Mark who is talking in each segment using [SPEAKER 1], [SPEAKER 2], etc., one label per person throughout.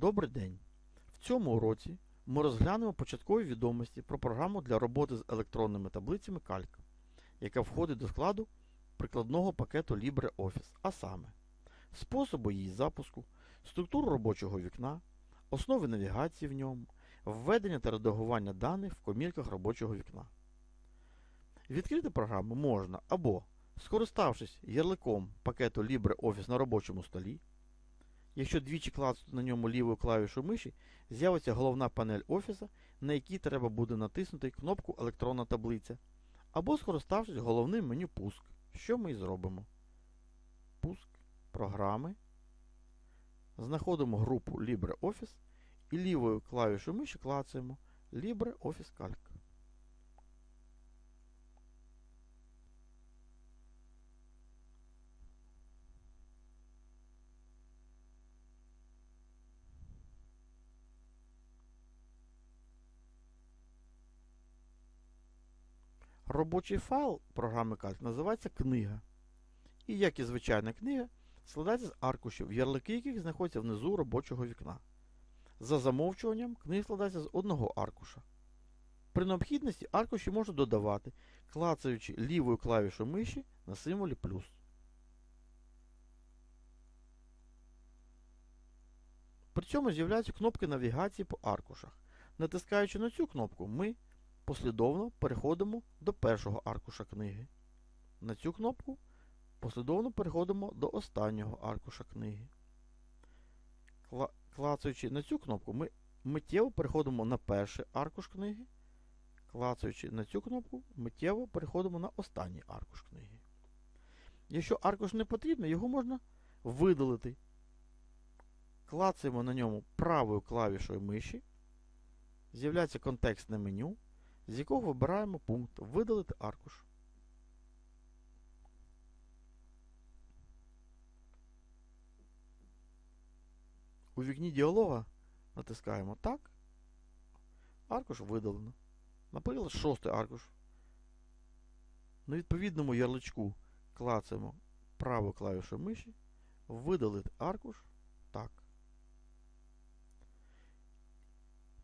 [SPEAKER 1] Добрий день! В цьому уроці ми розглянемо початкові відомості про програму для роботи з електронними таблицями Calc, яка входить до складу прикладного пакету LibreOffice, а саме способи її запуску, структуру робочого вікна, основи навігації в ньому, введення та редагування даних в комірках робочого вікна. Відкрити програму можна або скориставшись ярликом пакету LibreOffice на робочому столі, Якщо двічі клацнути на ньому лівою клавішою миші, з'явиться головна панель Офіса, на якій треба буде натиснути кнопку Електронна таблиця, або скориставшись головним меню Пуск, що ми і зробимо. Пуск, програми. Знаходимо групу LibreOffice і лівою клавішою миші клацаємо LibreOffice Calc. Робочий файл програми Calc називається книга. І, як і звичайна книга, складається з аркушів, ярлики яких знаходяться внизу робочого вікна. За замовчуванням, книга складається з одного аркуша. При необхідності аркуші можна додавати, клацаючи лівою клавішою миші на символі плюс. При цьому з'являються кнопки навігації по аркушах. Натискаючи на цю кнопку, ми послідовно переходимо до першого аркуша книги. На цю кнопку послідовно переходимо до останнього аркуша книги. Кла клацаючи на цю кнопку, ми миттєво переходимо на перший аркуш книги. Клацаючи на цю кнопку, миттєво переходимо на останній аркуш книги. Якщо аркуш не потрібен, його можна видалити. Клацаємо на ньому правою клавішою миші. З'являється контекстне меню з якого вибираємо пункт Видалити аркуш. У вікні діалога натискаємо Так. Аркуш видалено. Наприклад, шостий аркуш. На відповідному ярличку клацаємо правою клавішою миші, видалити аркуш так.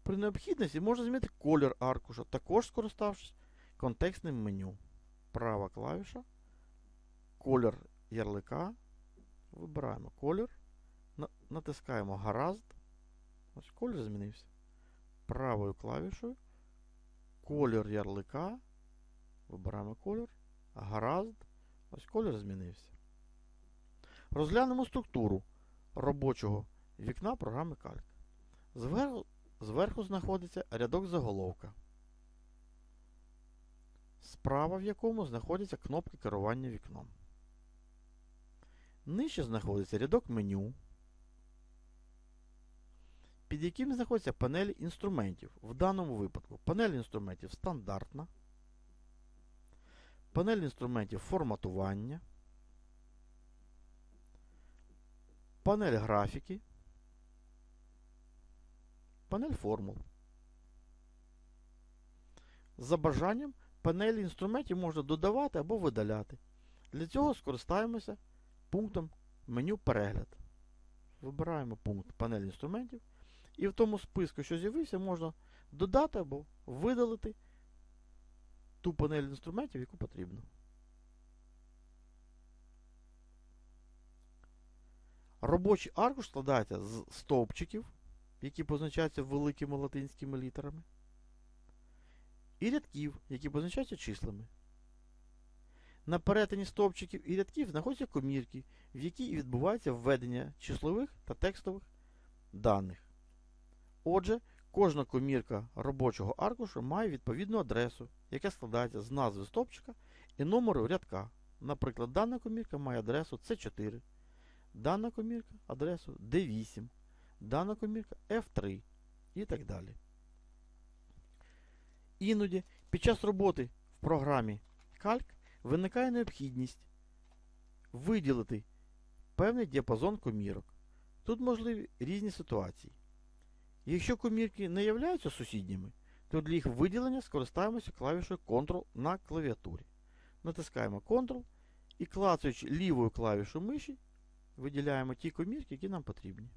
[SPEAKER 1] При необхідності можна змінити колір аркуша, також скориставшись контекстним меню. Права клавіша, колір ярлика. Вибираємо колір, натискаємо гаразд. Ось колір змінився. Правою клавішою. Колір ярлика. Вибираємо колір. Гаразд. Ось колір змінився. Розглянемо структуру робочого вікна програми Calc. Зверху знаходиться рядок заголовка, справа в якому знаходяться кнопки керування вікном. Нижче знаходиться рядок меню, під яким знаходяться панелі інструментів. В даному випадку панель інструментів стандартна, панель інструментів форматування, панель графіки. Панель формул. За бажанням панелі інструментів можна додавати або видаляти. Для цього скористаємося пунктом меню Перегляд. Вибираємо пункт Панель інструментів. І в тому списку, що з'явився, можна додати або видалити ту панель інструментів, яку потрібно. Робочий аркуш складається з стовпчиків які позначаються великими латинськими літерами, і рядків, які позначаються числами. На перетині стовпчиків і рядків знаходяться комірки, в які відбувається введення числових та текстових даних. Отже, кожна комірка робочого аркушу має відповідну адресу, яка складається з назви стовпчика і номеру рядка. Наприклад, дана комірка має адресу C4, дана комірка адресу D8 дана комірка F3 і так далі. Іноді під час роботи в програмі Calc виникає необхідність виділити певний діапазон комірок. Тут можливі різні ситуації. Якщо комірки не являються сусідніми, то для їх виділення скористаємося клавішою Ctrl на клавіатурі. Натискаємо Ctrl і клацаючи лівою клавішою миші, виділяємо ті комірки, які нам потрібні.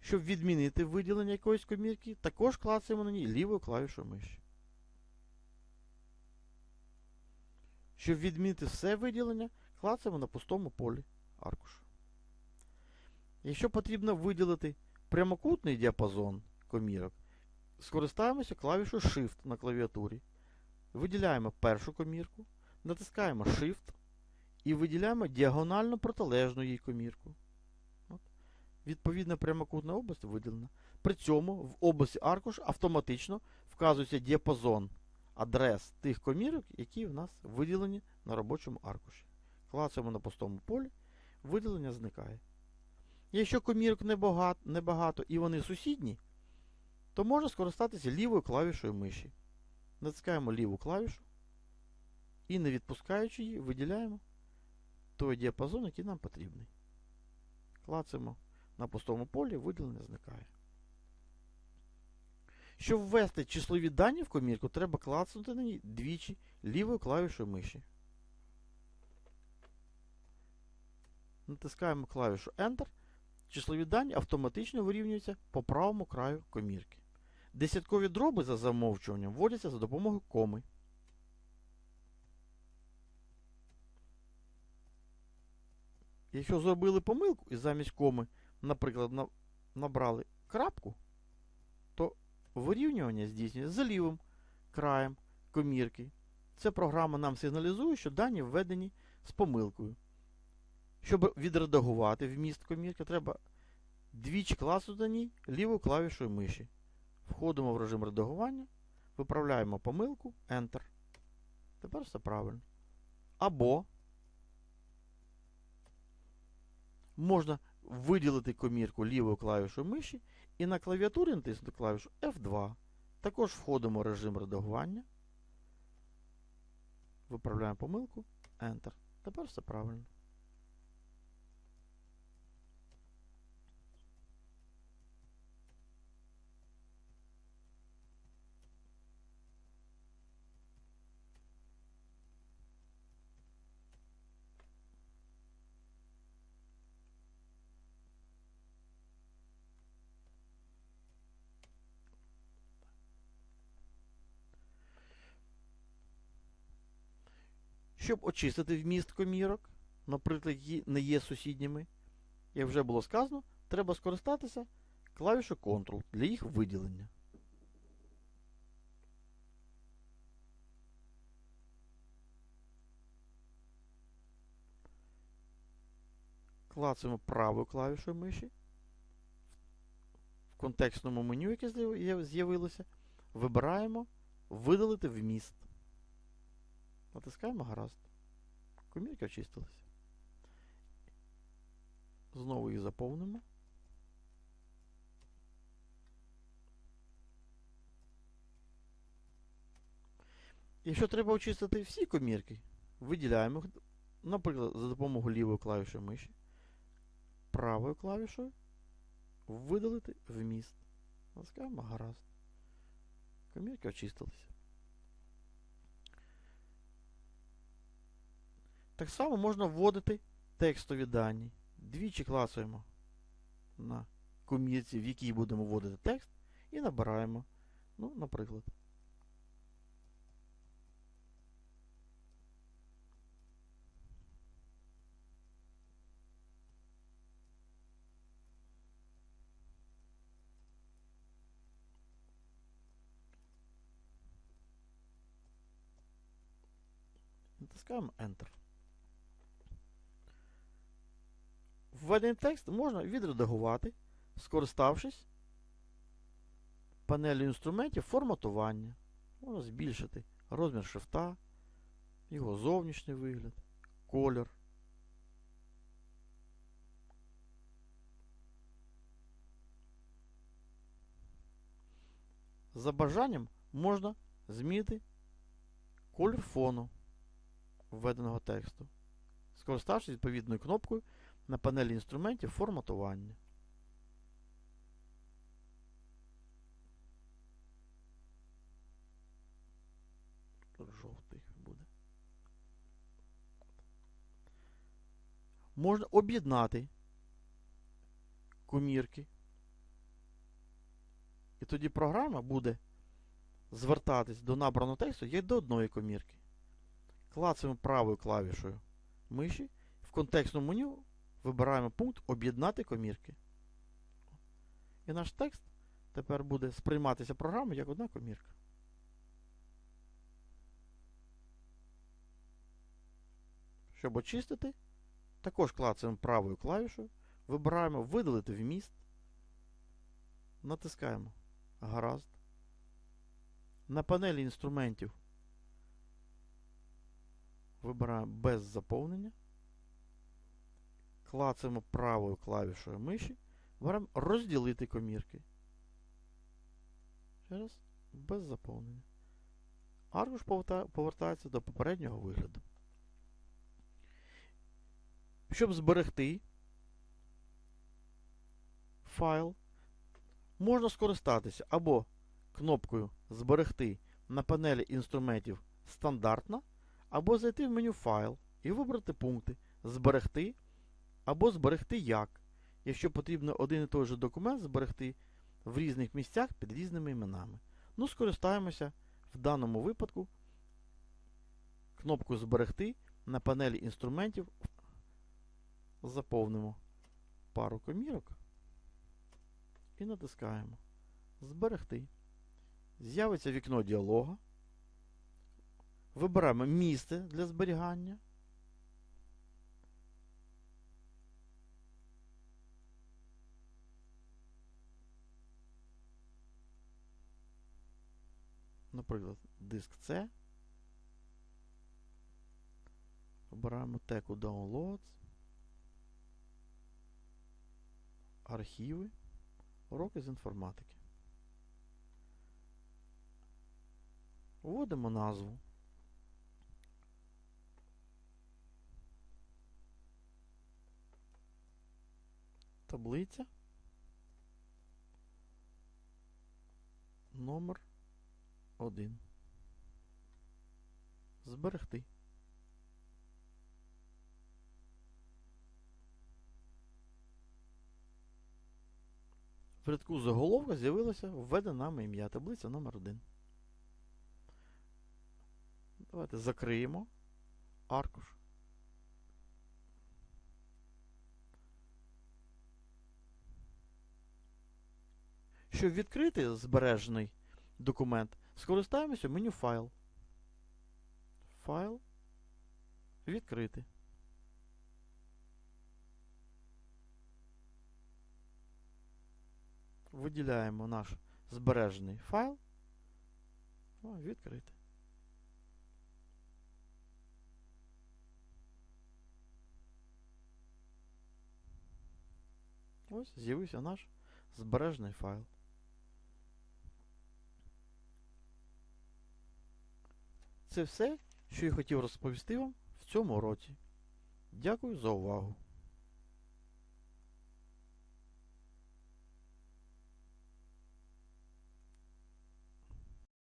[SPEAKER 1] Щоб відмінити виділення якоїсь комірки, також клацаємо на ній лівою клавішою миші. Щоб відмінити все виділення, клацаємо на пустому полі аркушу. Якщо потрібно виділити прямокутний діапазон комірок, скористаємося клавішою Shift на клавіатурі. Виділяємо першу комірку, натискаємо Shift і виділяємо діагонально протилежну їй комірку. Відповідна прямокутна область виділена. При цьому в області аркуш автоматично вказується діапазон адрес тих комірок, які в нас виділені на робочому аркуші. Клацаємо на пустому полі, виділення зникає. Якщо комірок небагато і вони сусідні, то можна скористатися лівою клавішою миші. Натискаємо ліву клавішу і, не відпускаючи її, виділяємо той діапазон, який нам потрібний. Клацаємо на пустому полі, виділення зникає. Щоб ввести числові дані в комірку, треба клацнути на ній двічі лівою клавішою миші. Натискаємо клавішу Enter. Числові дані автоматично вирівнюються по правому краю комірки. Десяткові дроби за замовчуванням вводяться за допомогою коми. Якщо зробили помилку і замість коми, наприклад, набрали крапку, то вирівнювання здійснюється за лівим краєм комірки. Ця програма нам сигналізує, що дані введені з помилкою. Щоб відредагувати вміст комірки, треба двічі класу на ній лівою клавішою миші. Входимо в режим редагування, виправляємо помилку, Enter. Тепер все правильно. Або можна виділити комірку лівою клавішою миші і на клавіатурі натиснути клавішу F2. Також входимо в режим редагування. Виправляємо помилку, Enter. Тепер все правильно. Щоб очистити вміст комірок, наприклад, які не є сусідніми, як вже було сказано, треба скористатися клавішою Ctrl для їх виділення. Клацаємо правою клавішою миші. В контекстному меню, яке з'явилося, вибираємо Видалити вміст. Натискаємо гаразд. Комірки очистилися. Знову їх заповнимо. Якщо треба очистити всі комірки, виділяємо їх, наприклад, за допомогою лівої клавіші миші, правою клавішою видалити вміст. Натискаємо гаразд. Комірки очистилися. Так само можна вводити текстові дані. Двічі клацаємо на комірці, в якій будемо вводити текст, і набираємо. Ну, наприклад. Натискаємо Enter. Введений текст можна відредагувати, скориставшись панелью інструментів форматування. Можна збільшити розмір шрифта, його зовнішній вигляд, колір. За бажанням можна змінити колір фону введеного тексту, скориставшись відповідною кнопкою на панелі інструментів форматування. Жовтий буде. Можна об'єднати комірки І тоді програма буде звертатись до набраного тексту як до одної комірки. Клацаємо правою клавішою миші. В контекстному меню вибираємо пункт Об'єднати комірки. І наш текст тепер буде сприйматися програмою як одна комірка. Щоб очистити, також клацаємо правою клавішою, вибираємо Видалити вміст, натискаємо Гаразд. На панелі інструментів вибираємо без заповнення. Клацаємо правою клавішою миші, вибираємо розділити комірки. Ще раз, без заповнення. Аркуш повертається до попереднього вигляду. Щоб зберегти файл, можна скористатися або кнопкою Зберегти на панелі інструментів стандартна, або зайти в меню Файл і вибрати пункти Зберегти або Зберегти як, якщо потрібно один і той же документ зберегти в різних місцях під різними іменами. Ну, скористаємося в даному випадку кнопкою Зберегти на панелі інструментів. Заповнимо пару комірок і натискаємо Зберегти. З'явиться вікно діалога. Вибираємо місце для зберігання. Наприклад, диск C. Вибираємо теку Downloads. Архіви. Уроки з інформатики. Вводимо назву. Таблиця. Номер 1. Зберегти. В рядку заголовка з'явилося введене нами ім'я таблиця номер 1. Давайте закриємо аркуш. Щоб відкрити збережений документ, скористаємося меню Файл. Файл. Відкрити. Виділяємо наш збережений файл. О, відкрити. Ось з'явився наш збережений файл. Це все, що я хотів розповісти вам в цьому уроці. Дякую за увагу.